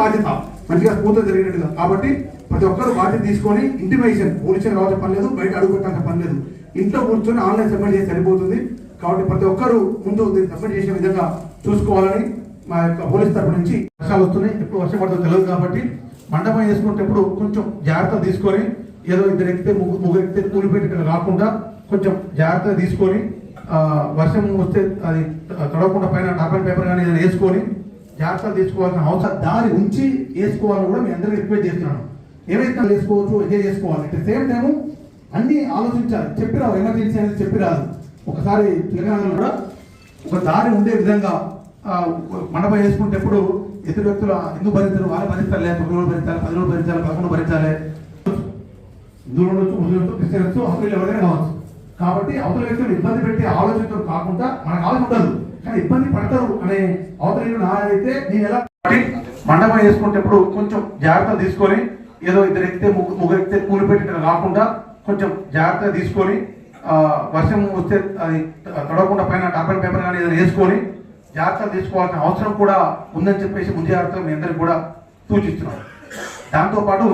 బాధ్యత. మంచిగా స్ఫూర్తి జరిగినట్టుగా కాబట్టి ప్రతి ఒక్కరు బాధ్యత తీసుకొని ఇంటిమేషన్ పోలీసులు రావాల్సిన పని లేదు బయట అడుగుపెట్టాల్సిన పని లేదు. ఇంట్లో కూర్చొని ఆన్లైన్ సబ్మిట్ చేసి సరిపోతుంది. కాబట్టి ప్రతి ఒక్కరు ముందు దీన్ని సబ్మిట్ చేసే విధంగా చూసుకోవాలని మా యొక్క పోలీస్ తరపు నుంచి వర్షాలు వస్తున్నాయి. ఎప్పుడు వర్షం పడుతుందో తెలియదు కాబట్టి మండపం వేసుకునేటప్పుడు కొంచెం జాగ్రత్త తీసుకొని ఏదో ఇద్దరు ఎక్కితే ముగ్గురు ముగ్గురు ఎక్కితే కూలిపోయేటట్టుగా కాకుండా కొంచెం జాగ్రత్త తీసుకొని వర్షం వస్తే అది తడవకుండా పైన టాపన్ పేపర్ కానీ ఏదైనా వేసుకొని జాగ్రత్తలు తీసుకోవాల్సిన అవసరం దారి ఉంచి వేసుకోవాలని కూడా మీ అందరికీ రిక్వెస్ట్ చేస్తున్నాను. ఏవైతే వేసుకోవచ్చు ఎంజాయ్ చేసుకోవాలి అంటే సేమ్ టైము అన్ని ఆలోచించాలి. చెప్పి రావు ఎమర్జెన్సీ అనేది చెప్పి రాదు. ఒకసారి తెలంగాణలో కూడా ఒక దారి ఉండే విధంగా ఆ, మండపం వేసుకునేటప్పుడు ఇతర వ్యక్తులు ఎందుకు భరించారు? వాళ్ళు భరిస్తారు లేదా తొమ్మిది రోజులు భరించాలి పది రోజులు భరించాలి పదకొండు భరించాలి. హిందువులు ఉండొచ్చు ముస్లింలు క్రిస్టియన్స్ హక్కులు ఎవరైనా కావచ్చు. కాబట్టి అవతల వ్యక్తులు ఇబ్బంది పెట్టి ఆలోచించడం కాకుండా మనకు ఆలోచన ఉండదు. కానీ ఇబ్బంది పడతారు అనే అవతల నాదైతే నేను ఎలా మండపం వేసుకునేటప్పుడు కొంచెం జాగ్రత్త తీసుకొని ఏదో ఇద్దరు ఎక్కితే ముగ్గురు ఎక్కితే కూలిపెట్టేట్టుగా కాకుండా కొంచెం జాగ్రత్త తీసుకొని వర్షం వస్తే అది తడవకుండా పైన టాపెన్ పేపర్ కానీ ఏదైనా వేసుకొని జాగ్రత్తలు తీసుకోవాల్సిన అవసరం కూడా ఉందని చెప్పేసి ముందు జాగ్రత్తగా మీ అందరికి కూడా సూచిస్తున్నాం దాంతోపాటు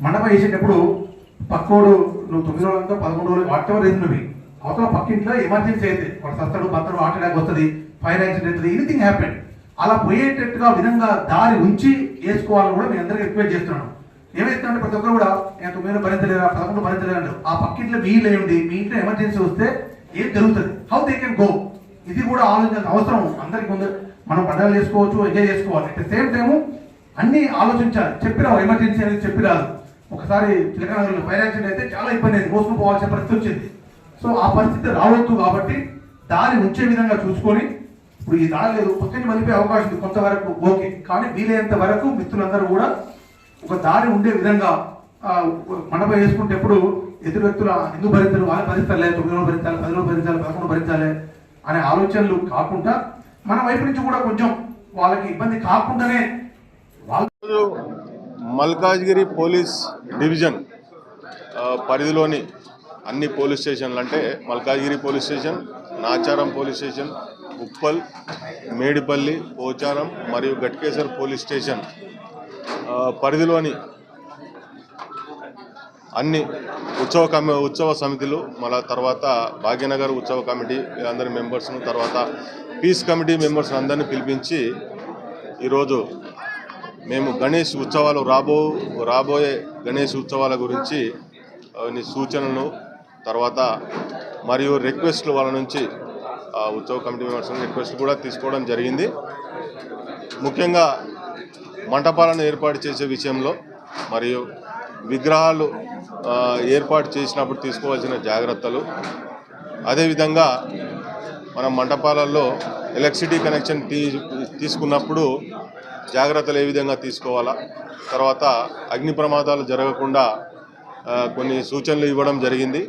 మండపం వేసేటప్పుడు పక్కోడు నువ్వు తొమ్మిది రోజులంతా పదకొండు రోజులు వాట్ ఎవర్ నువ్వు అవతల పక్కింట్లో ఎమర్జెన్సీ అయితే వాడు సత్తడు బత్తడు ఆటడానికి వస్తుంది ఫైర్ యాక్సిడెంట్ అవుతుంది ఎనీథింగ్ హ్యాపెన్ అలా పోయేటట్టుగా విధంగా దారి ఉంచి వేసుకోవాలని కూడా నేను అందరికీ రిక్వెస్ట్ చేస్తున్నాను. ఏమైతుందంటే ప్రతి ఒక్కరు కూడా నేను తొమ్మిది భరించలేరు భరించలేరా పదకొండు భరించలేరు ఆ పక్కింట్లో వీలు లేండి మీ ఇంట్లో ఎమర్జెన్సీ వస్తే ఏం జరుగుతుంది? హౌ దే కెన్ గో ఇది కూడా ఆలోచించాల్సిన అవసరం. అందరికి ఉంది మనం పండుగలు చేసుకోవచ్చు ఎంజాయ్ చేసుకోవాలి. అట్ సేమ్ టైము అన్ని ఆలోచించాలి. చెప్పిరావు ఎమర్జెన్సీ అనేది చెప్పిరాదు. ఒకసారి తెలంగాణలో ఫైర్ యాక్సిడెంట్ అయితే చాలా ఇబ్బంది అయింది. మోసుకుపోవాల్సిన పరిస్థితి వచ్చింది. సో ఆ పరిస్థితి రావద్దు కాబట్టి దారి ఉంచే విధంగా చూసుకొని ఇప్పుడు ఈ దారి లేదు పక్కన మలిపే అవకాశం ఉంది కొంతవరకు ఓకే. కానీ వీలైనంత వరకు మిత్రులందరూ కూడా ఒక దారి ఉండే విధంగా మండప వేసుకుంటే ఎప్పుడు ఎదురు వ్యక్తుల ఎందుకు భరిస్తారు వాళ్ళు భరిస్తారు తొమ్మిది రోజులు భరించాలి పది రోజులు భరించాలి పదకొండు భరించాలి అనే ఆలోచనలు కాకుండా మన వైపు నుంచి కూడా కొంచెం వాళ్ళకి ఇబ్బంది కాకుండానే వాళ్ళు మల్కాజ్గిరి పోలీస్ డివిజన్ పరిధిలోని అన్ని పోలీస్ స్టేషన్లు అంటే Malkajgiri police station Nacharam police station Uppal Medipally Pocharam మరియు గట్కేసర్ పోలీస్ స్టేషన్. పరిధిలోని అన్ని ఉత్సవ కమి ఉత్సవ సమితులు మళ్ళా తర్వాత భాగ్యనగర్ ఉత్సవ కమిటీ అందరి మెంబర్స్ను తర్వాత పీస్ కమిటీ మెంబర్స్ అందరినీ పిలిపించి ఈరోజు మేము గణేష్ ఉత్సవాలు రాబో రాబోయే గణేష్ ఉత్సవాల గురించి సూచనలు తర్వాత మరియు రిక్వెస్ట్లు వాళ్ళ నుంచి ఉత్సవ కమిటీ మెంబర్స్ రిక్వెస్ట్ కూడా తీసుకోవడం జరిగింది. ముఖ్యంగా మంటపాలను ఏర్పాటు చేసే విషయంలో మరియు విగ్రహాలు ఏర్పాటు చేసినప్పుడు తీసుకోవాల్సిన జాగ్రత్తలు. అదేవిధంగా మన మంటపాలలో ఎలక్ట్రిసిటీ కనెక్షన్ తీ తీసుకున్నప్పుడు జాగ్రత్తలు ఏ విధంగా తీసుకోవాలా? తర్వాత అగ్ని ప్రమాదాలు జరగకుండా కొన్ని సూచనలు ఇవ్వడం జరిగింది.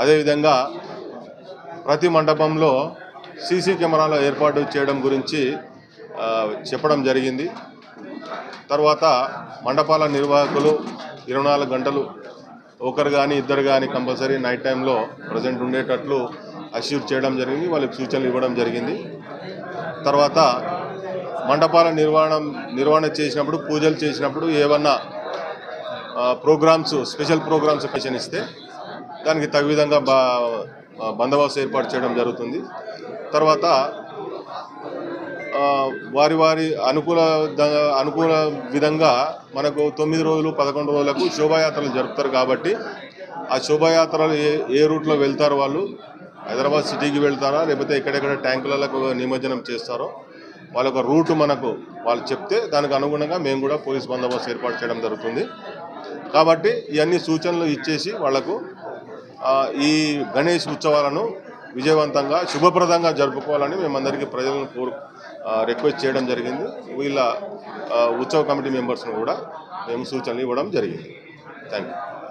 అదేవిధంగా ప్రతి మండపంలో సీసీ కెమెరాల ఏర్పాటు చేయడం గురించి చెప్పడం జరిగింది. తర్వాత మండపాల నిర్వాహకులు ఇరవై నాలుగు గంటలు ఒకరు కానీ ఇద్దరు కానీ కంపల్సరీ నైట్ టైంలో ప్రజెంట్ ఉండేటట్లు అష్యూర్ చేయడం జరిగింది వాళ్ళకి సూచనలు ఇవ్వడం జరిగింది. తర్వాత మండపాల నిర్వహణ నిర్వహణ చేసినప్పుడు పూజలు చేసినప్పుడు ఏమన్నా ప్రోగ్రామ్స్ స్పెషల్ ప్రోగ్రామ్స్ సెషన్ ఇస్తే దానికి తగు విధంగా బా బందోబస్తు ఏర్పాటు చేయడం జరుగుతుంది. తర్వాత వారి వారి అనుకూల అనుకూల విధంగా మనకు తొమ్మిది రోజులు పదకొండు రోజులకు శోభాయాత్రలు జరుపుతారు కాబట్టి ఆ శోభాయాత్రలు ఏ ఏ రూట్లో వెళ్తారో వాళ్ళు? హైదరాబాద్ సిటీకి వెళ్తారా? లేకపోతే ఎక్కడెక్కడ ట్యాంకులకు నిమజ్జనం చేస్తారో? వాళ్ళ యొక్క రూట్ మనకు వాళ్ళు చెప్తే దానికి అనుగుణంగా మేము కూడా పోలీస్ బందోబస్తు ఏర్పాటు చేయడం జరుగుతుంది. కాబట్టి ఇవన్నీ సూచనలు ఇచ్చేసి వాళ్ళకు ఈ గణేష్ ఉత్సవాలను విజయవంతంగా శుభప్రదంగా జరుపుకోవాలని మేమందరికీ ప్రజలను కోరు రిక్వెస్ట్ చేయడం జరిగింది. వీళ్ళ ఉత్సవ కమిటీ మెంబర్స్ను కూడా మేము సూచనలు ఇవ్వడం జరిగింది. Thank you